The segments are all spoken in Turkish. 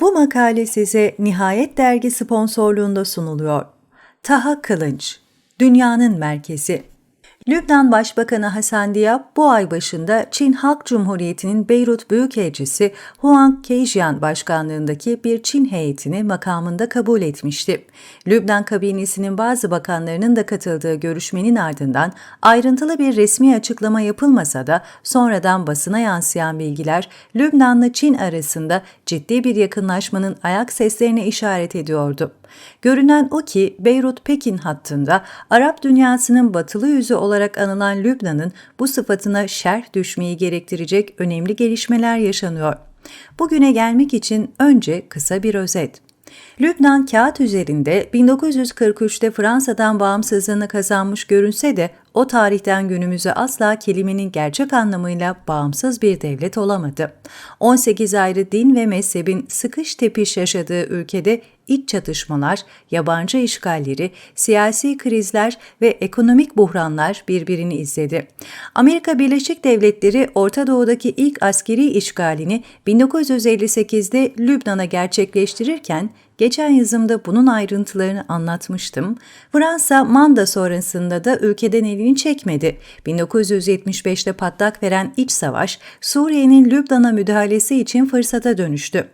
Bu makale size Nihayet Dergi sponsorluğunda sunuluyor. Taha Kılınç, Dünyanın Merkezi Lübnan Başbakanı Hasan Diab bu ay başında Çin Halk Cumhuriyeti'nin Beyrut Büyükelçisi Huang Keijian başkanlığındaki bir Çin heyetini makamında kabul etmişti. Lübnan kabinesinin bazı bakanlarının da katıldığı görüşmenin ardından ayrıntılı bir resmi açıklama yapılmasa da sonradan basına yansıyan bilgiler Lübnan'la Çin arasında ciddi bir yakınlaşmanın ayak seslerine işaret ediyordu. Görünen o ki Beyrut-Pekin hattında Arap dünyasının batılı yüzü olarak anılan Lübnan'ın bu sıfatına şerh düşmeyi gerektirecek önemli gelişmeler yaşanıyor. Bugüne gelmek için önce kısa bir özet. Lübnan kağıt üzerinde 1943'te Fransa'dan bağımsızlığını kazanmış görünse de o tarihten günümüze asla kelimenin gerçek anlamıyla bağımsız bir devlet olamadı. 18 ayrı din ve mezhebin sıkış tepiş yaşadığı ülkede iç çatışmalar, yabancı işgalleri, siyasi krizler ve ekonomik buhranlar birbirini izledi. Amerika Birleşik Devletleri Orta Doğu'daki ilk askeri işgalini 1958'de Lübnan'a gerçekleştirirken Geçen yazımda bunun ayrıntılarını anlatmıştım. Fransa Manda sonrasında da ülkeden elini çekmedi. 1975'te patlak veren iç savaş Suriye'nin Lübnan'a müdahalesi için fırsata dönüştü.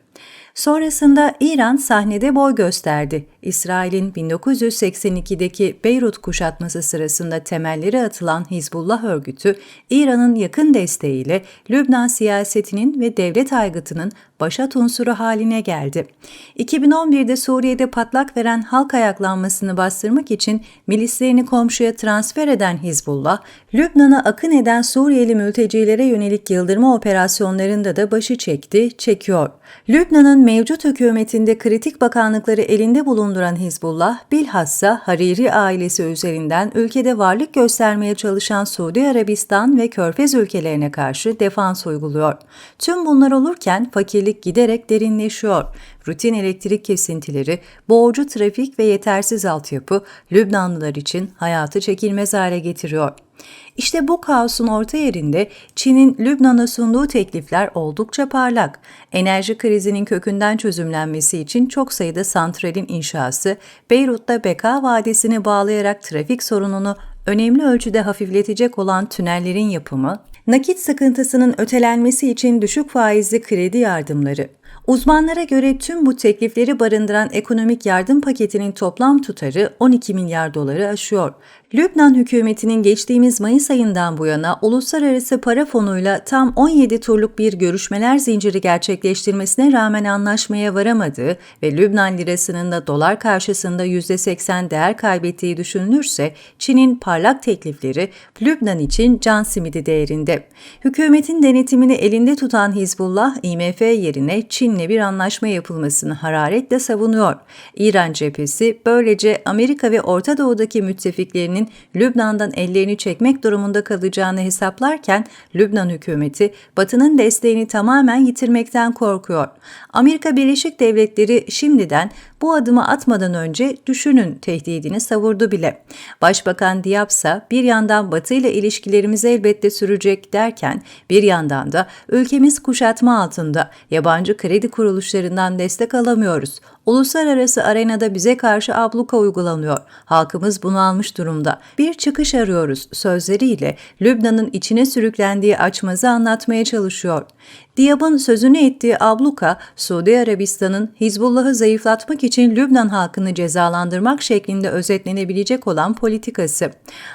Sonrasında İran sahnede boy gösterdi. İsrail'in 1982'deki Beyrut kuşatması sırasında temelleri atılan Hizbullah örgütü, İran'ın yakın desteğiyle Lübnan siyasetinin ve devlet aygıtının başat unsuru haline geldi. 2011'de Suriye'de patlak veren halk ayaklanmasını bastırmak için milislerini komşuya transfer eden Hizbullah, Lübnan'a akın eden Suriyeli mültecilere yönelik yıldırma operasyonlarında da başı çekti, çekiyor. Lübnan'ın mevcut hükümetinde kritik bakanlıkları elinde bulunduran Hizbullah, bilhassa Hariri ailesi üzerinden ülkede varlık göstermeye çalışan Suudi Arabistan ve Körfez ülkelerine karşı defans uyguluyor. Tüm bunlar olurken fakirlik giderek derinleşiyor. Rutin elektrik kesintileri, boğucu trafik ve yetersiz altyapı Lübnanlılar için hayatı çekilmez hale getiriyor. İşte bu kaosun orta yerinde Çin'in Lübnan'a sunduğu teklifler oldukça parlak. Enerji krizinin kökünden çözümlenmesi için çok sayıda santralin inşası, Beyrut'ta Beka Vadisi'ni bağlayarak trafik sorununu önemli ölçüde hafifletecek olan tünellerin yapımı, nakit sıkıntısının ötelenmesi için düşük faizli kredi yardımları, Uzmanlara göre tüm bu teklifleri barındıran ekonomik yardım paketinin toplam tutarı 12 milyar doları aşıyor. Lübnan hükümetinin geçtiğimiz Mayıs ayından bu yana uluslararası para fonuyla tam 17 turluk bir görüşmeler zinciri gerçekleştirmesine rağmen anlaşmaya varamadığı ve Lübnan lirasının da dolar karşısında %80 değer kaybettiği düşünülürse Çin'in parlak teklifleri Lübnan için can simidi değerinde. Hükümetin denetimini elinde tutan Hizbullah, IMF yerine Çin'le bir anlaşma yapılmasını hararetle savunuyor. İran cephesi böylece Amerika ve Orta Doğu'daki müttefiklerinin ülkenin Lübnan'dan ellerini çekmek durumunda kalacağını hesaplarken Lübnan hükümeti Batı'nın desteğini tamamen yitirmekten korkuyor. Amerika Birleşik Devletleri şimdiden bu adımı atmadan önce düşünün tehdidini savurdu bile. Başbakan Diab ise bir yandan Batı ile ilişkilerimiz elbette sürecek derken bir yandan da ülkemiz kuşatma altında yabancı kredi kuruluşlarından destek alamıyoruz. Uluslararası arenada bize karşı abluka uygulanıyor. Halkımız bunu almış durumda. Bir çıkış arıyoruz sözleriyle Lübnan'ın içine sürüklendiği açmazı anlatmaya çalışıyor. Diab'ın sözünü ettiği abluka, Suudi Arabistan'ın Hizbullah'ı zayıflatmak için Lübnan halkını cezalandırmak şeklinde özetlenebilecek olan politikası.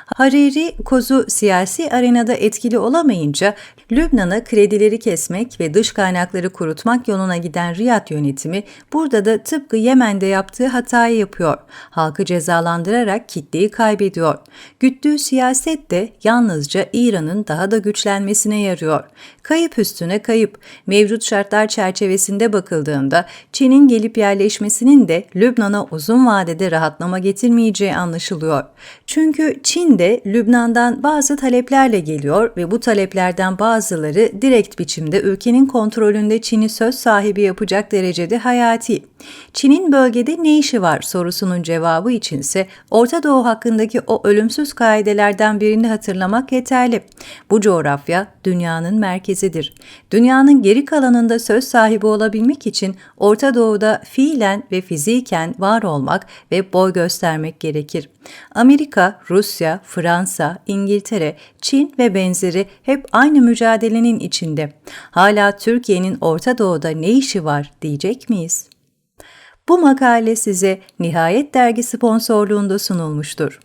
Hariri, kozu siyasi arenada etkili olamayınca Lübnan'a kredileri kesmek ve dış kaynakları kurutmak yoluna giden Riyad yönetimi burada da tıpkı Yemen'de yaptığı hatayı yapıyor. Halkı cezalandırarak kitleyi kaybediyor. Güttüğü siyaset de yalnızca İran'ın daha da güçlenmesine yarıyor. Kayıp üstüne kayıp. Mevcut şartlar çerçevesinde bakıldığında Çin'in gelip yerleşmesinin de Lübnan'a uzun vadede rahatlama getirmeyeceği anlaşılıyor. Çünkü Çin de Lübnan'dan bazı taleplerle geliyor ve bu taleplerden bazıları direkt biçimde ülkenin kontrolünde Çin'i söz sahibi yapacak derecede hayati. Çin'in bölgede ne işi var sorusunun cevabı içinse Orta Doğu hakkındaki o ölümsüz kaidelerden birini hatırlamak yeterli. Bu coğrafya dünyanın merkezidir. Dünyanın geri kalanında söz sahibi olabilmek için Orta Doğu'da fiilen ve fiziken var olmak ve boy göstermek gerekir. Amerika, Rusya, Fransa, İngiltere, Çin ve benzeri hep aynı mücadelenin içinde. Hala Türkiye'nin Orta Doğu'da ne işi var diyecek miyiz? Bu makale size Nihayet Dergi sponsorluğunda sunulmuştur.